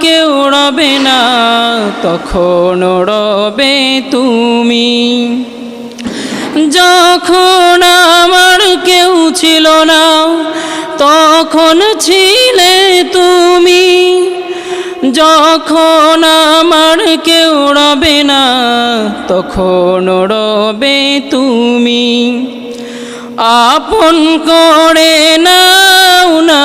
কেউ রবে না, তখন রবে তুমি। যখন আমার কেউ ছিল না, তখন ছিলে তুমি। যখন আমার কেউ রবে না, তখন রবে তুমি। আপন করে নাও না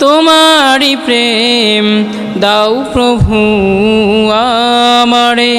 তোমারি প্রেম দাও প্রভু আমারে।